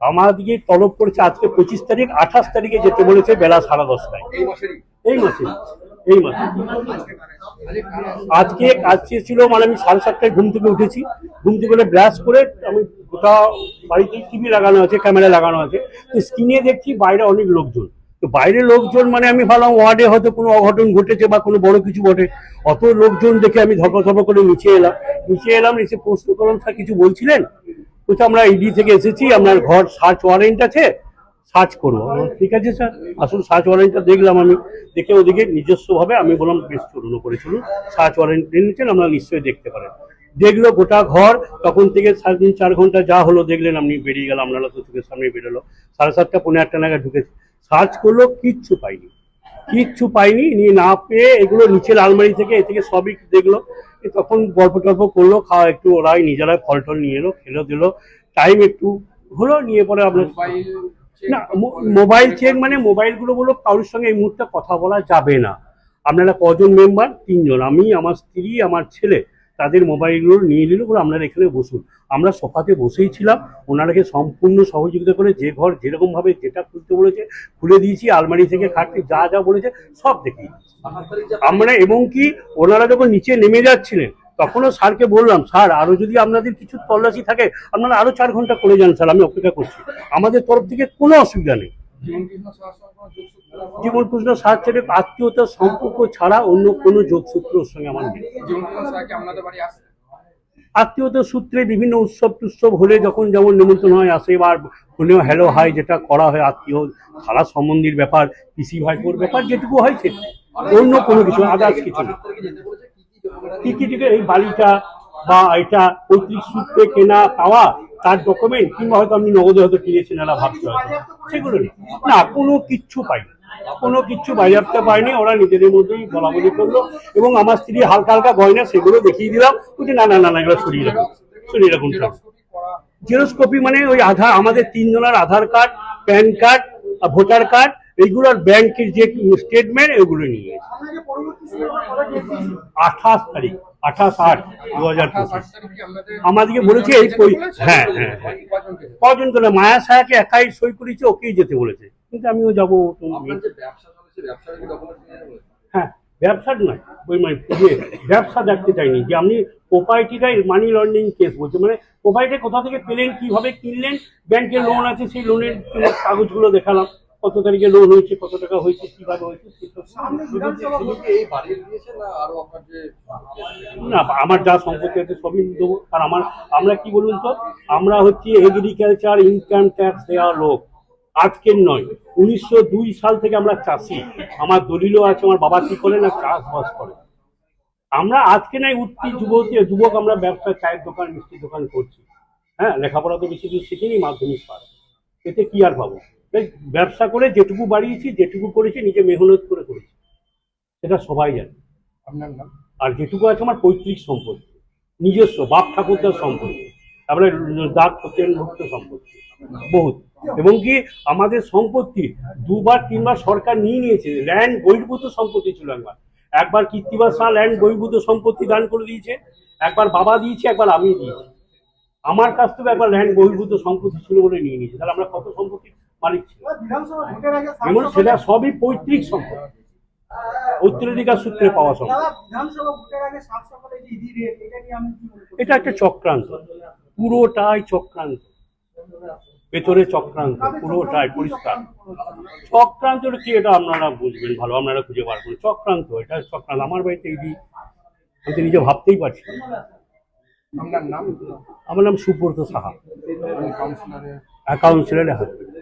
আমাদেরকে তলব করেছে আজকে পঁচিশ তারিখ আঠাশ তারিখে যেতে বলেছে বেলা সাড়ে দশটায়। এই মাসে এই মাসে আজকে কাজ ছিল মানে আমি সাড়ে সাতটায় ঘুম থেকে উঠেছি। ঘুম থেকে ব্রাশ করে আমি গোটা বাড়িতে টিভি লাগানো আছে ক্যামেরা লাগানো আছে। তো স্ক্রিনে দেখছি বাইরে অনেক লোকজন। তো বাইরে লোকজন মানে আমি ভাবলাম ওয়ার্ডে হয়তো কোনো অঘটন ঘটেছে বা কোনো বড় কিছু ঘটে। অত লোকজন দেখে আমি ধপ ধপ করে নিচে এলাম। নিচে এলাম এসে প্রশ্ন করলাম স্যার কিছু বলছিলেন? বলছে আমরা ইডি থেকে এসেছি আপনার ঘর সার্চ ওয়ারেন্ট আছে সার্চ করব। ঠিক আছে স্যার আসুন সার্চ ওয়ারেন্টটা দেখলাম আমি দেখে ওদিকে নিজস্বভাবে আমি বললাম বেশ চলুন করে চলুন সার্চ ওয়ারেন্ট এনেছেন আপনারা নিশ্চয়ই দেখতে পারেন। দেখল গোটা ঘর তখন থেকে সাড়ে তিন চার ঘণ্টা যা হলো দেখলেন আপনি বেরিয়ে গেল আপনারা তো চোখের সামনে বেরোলো। সাড়ে সাতটা পনেরো আটটা নাগাদ ঢুকেছে। সার্চ করল কিচ্ছু পাইনি। কিচ্ছু পাইনি নিয়ে না পেয়ে এগুলো নিচের আলমারি থেকে এ থেকে সবই দেখল। তখন গল্প টল্প করল খাওয়া একটু ওরাই নিজেরাই ফল টল নিয়ে এলো খেলো দিলো। টাইম একটু হলো নিয়ে পরে আপনার না মোবাইল চেক মানে মোবাইলগুলো বলো কারোর সঙ্গে এই মুহূর্তে কথা বলা যাবে না। আপনারা কজন মেম্বার তিনজন। আমি আমার স্ত্রী আমার ছেলে। তাদের মোবাইলগুলো নিয়ে নিল বলে আপনারা এখানে বসুন। আমরা সোফাতে বসেই ছিলাম, ওনারাকে সম্পূর্ণ সহযোগিতা করে যে ঘর যেরকম ভাবে যেটা খুলতে বলেছে, খুলে দিয়েছি, আলমারি থেকে খাটতে যা যা বলেছে, সব দেখি আমরা এবং কি ওনারা যখন নিচে নেমে যাচ্ছিলেন, তখনও স্যারকে বললাম, স্যার, আরও যদি আপনাদের কিছু তল্লাশি থাকে, আপনারা আরও চার ঘণ্টা করে যান, স্যার, আমি অপেক্ষা করছি। আমাদের তরফ থেকে কোনো অসুবিধা নেই। জীবন কৃষ্ণ সাহার ছেড়ে আত্মীয়তার সম্পর্ক ছাড়া অন্য কোনো যোগসূত্রের সঙ্গে আমার নেই। আত্মীয়তার সূত্রে বিভিন্ন উৎসব টুৎসব হলে যখন যেমন নিমন্ত্রণ হয়, আসে বা হলেও হ্যালো হাই যেটা করা হয় আত্মীয় সারা সম্বন্ধীর ব্যাপার, পিসি ভাইপোর ব্যাপার, যেটুকু হয় সেটুকু অন্য কোনো কিছু আদার্স কিছু না। কি কি এই বালিটা বা এটা পৈতৃক সূত্রে কেনা পাওয়া তার ডকুমেন্ট কিংবা হয়তো আপনি নগদে হয়তো কিনেছেন এরা ভাবতে হয়তো। সেগুলো না। কোনো কিচ্ছু পাইনি। কোনো কিচ্ছু বাজেয়াপ্ত পাইনি। ওরা নিজেদের মধ্যেই বলা বলি করল এবং আমার স্ত্রী হালকা হালকা গয়না সেগুলো দেখিয়ে দিলাম। বলছি, না না না না, এগুলো সরিয়ে রাখুন। সরিয়ে রাখুন সব জেরক্স কপি করা জেরক্স কপি মানে ওই আধার, আমাদের তিনজনের Aadhaar card, PAN card voter card. এইগুলোর ব্যাংকের যে স্টেটমেন্ট এগুলো নিয়ে আঠাশ তারিখ আঠাশ আট দু হাজার আমাদেরকে বলেছে এই হ্যাঁ হ্যাঁ হ্যাঁ? কজন করে মায়া সায়াকে একাই সই করেছে ওকেই যেতে বলেছে। কিন্তু আমিও যাব হ্যাঁ ব্যবসার নয়। ওই মানে ব্যবসা দেখতে চাইনি যে আপনি প্রোপাইটিটাই মানি লন্ডারিং কেস বলছে মানে প্রোপাইটি কোথা থেকে পেলেন কীভাবে কিনলেন ব্যাংকের লোন আছে সেই লোনের কাগজগুলো দেখালাম। কত তারিখে লোন হয়েছে কত টাকা হয়েছে কীভাবে হয়েছে না আমার যা সম্পত্তি আছে সবই দেবো। আর আমার আমরা কি বলুন তো? আমরা হচ্ছি এগ্রিকালচার ইনকাম ট্যাক্স দেওয়া লোক। আজকের নয় উনিশশো দুই সাল থেকে আমরা চাষি। আমার দলিলও আছে আমার বাবা কি করেন না চাষবাস করে। আমরা আজকে নাই উঠতি যুবতী যুবক আমরা ব্যবসা চায়ের দোকান মিষ্টির দোকান করছি। হ্যাঁ লেখাপড়া তো বেশি দূর শিখিনি মাধ্যমিক পাস। এতে কি আর পাবো তাই ব্যবসা করে যেটুকু বাড়িয়েছি যেটুকু করেছি নিজে মেহনত করে করেছি। সেটা সবাই জানে। আপনার নাম? আর যেটুকু আছে আমার পৈতৃক সম্পত্তি নিজস্ব বাপ ঠাকুরদার সম্পত্তি তারপরে দাগ ভুক্ত সম্পত্তি বহুত। এবং কি আমাদের সম্পত্তি দুবার তিনবার সরকার নিয়ে নিয়েছে ল্যান্ড বহির্ভূত সম্পত্তি ছিল একবার। একবার কীর্তিবাস শাহ ল্যান্ড বহির্ভূত সম্পত্তি দান করে দিয়েছে একবার বাবা দিয়েছে একবার আমি দিয়েছি। আমার কাছ থেকে একবার ল্যান্ড বহির্ভূত সম্পত্তি ছিল বলে নিয়ে নিয়েছে। তাহলে আমরা কত সম্পত্তির মালিক ছিল। এবং সেটা সবই পৈতৃক সম্পত্তি উত্তরাধিকার সূত্রে পাওয়া রেট এটা একটা চক্রান্ত। পুরোটাই চক্রান্ত। ভেতরে চক্রান্ত পুরোটাই পরিষ্কার। চক্রান্ত কি এটা আপনারা বুঝবেন ভালো আপনারা খুঁজে বার করুন। চক্রান্ত এটা চক্রান্ত। আমার বাড়িতে এই আমি তো নিজে ভাবতেই পারছি আমার নাম সুব্রত সাহা। কাউন্সিলরের হাজবেন্ড